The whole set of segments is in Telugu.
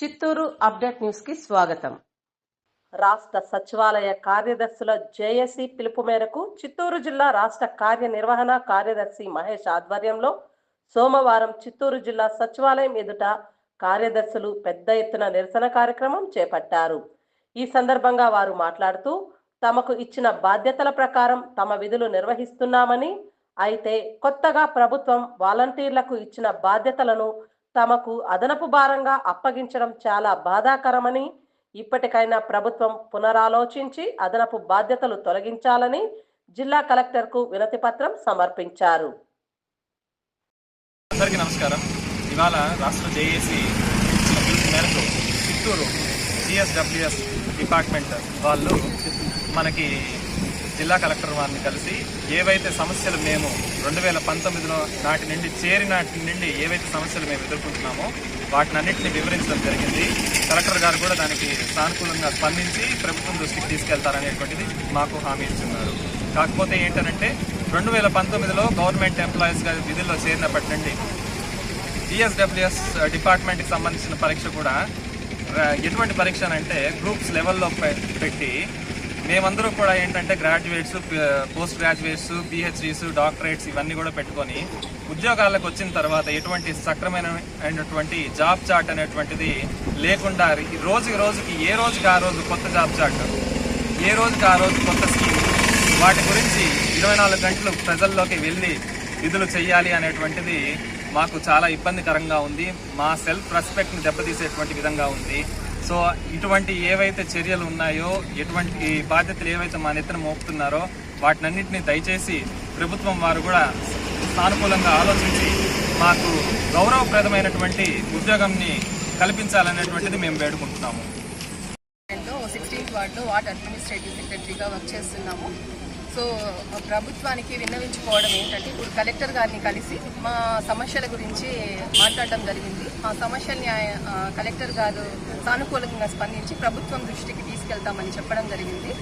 చిత్తూరు అప్డేట్ న్యూస్కి స్వాగతం. రాష్ట్ర సచివాలయ కార్యదర్శుల జేఏసీ పిలుపు మేరకు చిత్తూరు జిల్లా రాష్ట్ర కార్యనిర్వహణ కార్యదర్శి మహేష్ ఆధ్వర్యంలో సోమవారం చిత్తూరు జిల్లా సచివాలయం ఎదుట కార్యదర్శులు పెద్ద ఎత్తున నిరసన కార్యక్రమం చేపట్టారు. ఈ సందర్భంగా వారు మాట్లాడుతూ తమకు ఇచ్చిన బాధ్యతల ప్రకారం తమ విధులు నిర్వహిస్తున్నామని అయితే కొత్తగా ప్రభుత్వం వాలంటీర్లకు ఇచ్చిన బాధ్యతలను తమకు అదనపు భారంగా అప్పగించడం చాలా బాధాకరమని ఇప్పటికైనా ప్రభుత్వం పునరాలోచించి అదనపు బాధ్యతలు తొలగించాలని జిల్లా కలెక్టర్కు వినతి పత్రం సమర్పించారు. అందరికీ నమస్కారం. ఇవాళ రాష్ట్ర జేఏసీ ఇచ్చిన పిలుపు మేరకు చిత్తూరు సిఎస్డబ్ల్యూఎస్ డిపార్ట్మెంట్ వాళ్ళు మనకి జిల్లా కలెక్టర్ వారిని కలిసి ఏవైతే సమస్యలు మేము రెండు వేల పంతొమ్మిదిలో నాటి నుండి చేరినాటి నుండి ఏవైతే సమస్యలు మేము ఎదుర్కొంటున్నామో వాటిని అన్నింటినీ వివరించడం జరిగింది. కలెక్టర్ గారు కూడా దానికి సానుకూలంగా స్పందించి ప్రభుత్వం దృష్టికి తీసుకెళ్తారనేటువంటిది మాకు హామీ ఇస్తున్నారు కాకపోతే ఏంటంటే రెండు వేల పంతొమ్మిదిలో గవర్నమెంట్ ఎంప్లాయీస్గా విధుల్లో చేరినప్పటి నుండి డిఎస్డబ్ల్యూఎస్ డిపార్ట్మెంట్కి సంబంధించిన పరీక్ష కూడా ఎటువంటి పరీక్ష అంటే గ్రూప్స్ లెవెల్లో పెట్టి మేమందరూ కూడా ఏంటంటే graduates post graduates PhDs doctorates ఇవన్నీ కూడా పెట్టుకొని ఉద్యోగాలకు వచ్చిన తర్వాత ఎటువంటి సక్రమైన అయినటువంటి జాబ్ చార్ట్ అనేటువంటిది లేకుండా ఈ రోజుకి రోజుకి ఏ రోజుకి ఆ రోజు కొత్త జాబ్ చార్ట్? ఏ రోజుకి ఆ రోజు కొత్త స్కీమ్ వాటి గురించి ఇరవై నాలుగు గంటలు ప్రజల్లోకి వెళ్ళి విధులు చేయాలి అనేటువంటిది మాకు చాలా ఇబ్బందికరంగా ఉంది. మా సెల్ఫ్ రెస్పెక్ట్ని దెబ్బతీసేటువంటి విధంగా ఉంది. సో ఇటువంటి ఏవైతే చర్యలు ఉన్నాయో ఎటువంటి బాధ్యతలు ఏవైతే మా నెత్తిన మోపుతున్నారో వాటినన్నింటినీ దయచేసి ప్రభుత్వం వారు కూడా సానుకూలంగా ఆలోచించి మాకు గౌరవప్రదమైనటువంటి ఉద్యోగంని కల్పించాలనేటువంటిది మేము వేడుకుంటున్నాము. సిక్స్టీన్త్ వార్డులో వార్డ్ అడ్మినిస్ట్రేటివ్ సెక్రటరీగా వర్క్ చేస్తున్నాము. సో ప్రభుత్వానికి విన్నవించుకోవడం ఏంటంటే ఇప్పుడు కలెక్టర్ గారిని కలిసి మా సమస్యల గురించి మాట్లాడడం జరిగింది. ఆ సమస్యల్ని కలెక్టర్ గారు సానుకూలంగా స్పందించి ప్రభుత్వం దృష్టికి తీసుకెళ్తామని చెప్పడం జరిగింది.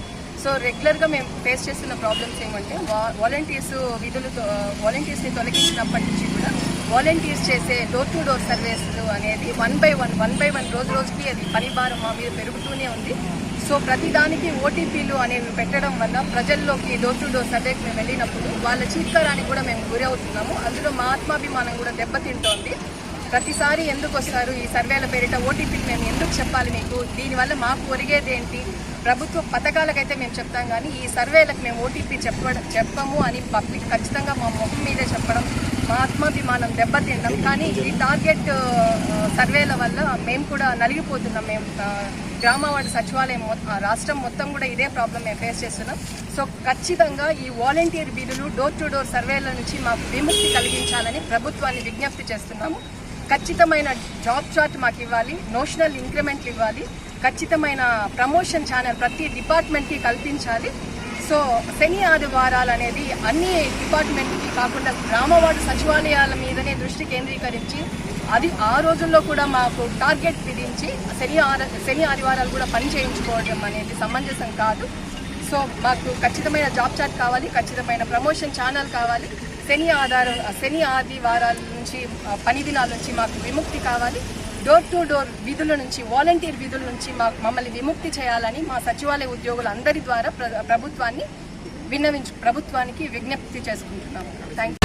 సో రెగ్యులర్గా మేము ఫేస్ చేస్తున్న ప్రాబ్లమ్స్ ఏమంటే వా- వాలంటీర్స్ విధులు వాలంటీర్స్ని తొలగించినప్పటి నుంచి కూడా వాలంటీర్స్ చేసే డోర్ టు డోర్ సర్వీసులు అనేది one by one one by one రోజు రోజుకి అది పని భారం మా మీద పెరుగుతూనే ఉంది. సో ప్రతిదానికి ఓటీపీలు అనేవి పెట్టడం వల్ల ప్రజల్లోకి డోర్ టు డోర్ సర్వేకి మేము వెళ్ళినప్పుడు వాళ్ళ చీత్కారానికి కూడా మేము గురి అవుతున్నాము. అందులో మా ఆత్మాభిమానం కూడా దెబ్బతింటోంది. ప్రతిసారి ఎందుకు వస్తారు ఈ సర్వేల పేరిట ఓటీపీలు మేము ఎందుకు చెప్పాలి మీకు? దీనివల్ల మాకు ఒరిగేది ఏంటి? ప్రభుత్వ పథకాలకైతే మేము చెప్తాం కానీ ఈ సర్వేలకు మేము ఓటీపీ చెప్పడం చెప్పము అని పబ్లిక్ ఖచ్చితంగా మా మొహం మీదే చెప్పడం మా ఆత్మాభిమానం దెబ్బతిన్నాం. కానీ ఈ టార్గెట్ సర్వేల వల్ల మేము కూడా నలిగిపోతున్నాం. మేము గ్రామవాడి సచివాలయం రాష్ట్రం మొత్తం కూడా ఇదే ప్రాబ్లం మేము ఫేస్ చేస్తున్నాం. సో ఖచ్చితంగా ఈ వాలంటీర్ బిల్లులు డోర్ టు డోర్ సర్వేల నుంచి మాకు విముక్తి కలిగించాలని ప్రభుత్వాన్ని విజ్ఞప్తి చేస్తున్నాము. ఖచ్చితమైన జాబ్ చార్ట్ మాకు ఇవ్వాలి నోషనల్ ఇంక్రిమెంట్లు ఇవ్వాలి ఖచ్చితమైన ప్రమోషన్ ఛానల్ ప్రతి డిపార్ట్మెంట్కి కల్పించాలి. సో శని ఆదివారాలు అనేది అన్ని డిపార్ట్మెంట్కి కాకుండా గ్రామవాడు సచివాలయాల మీదనే దృష్టి కేంద్రీకరించి అది ఆ రోజుల్లో కూడా మాకు టార్గెట్ విధించి శని ఆర శని ఆదివారాలు కూడా పని చేయించుకోవడం అనేది సమంజసం కాదు. సో మాకు ఖచ్చితమైన జాబ్ చాట్ కావాలి ఖచ్చితమైన ప్రమోషన్ ఛానల్ కావాలి. శని ఆధారం శని ఆదివారాల నుంచి పని దినాల నుంచి మాకు విముక్తి కావాలి. డోర్ టు డోర్ విధుల నుంచి వాలంటీర్ విధుల నుంచి మాకు మమ్మల్ని విముక్తి చేయాలని మా సచివాలయ ఉద్యోగులందరి ద్వారా ప్ర- ప్రభుత్వాన్ని విన్నవించు ప్రభుత్వానికి విజ్ఞప్తి చేసుకుంటున్నాము. థ్యాంక్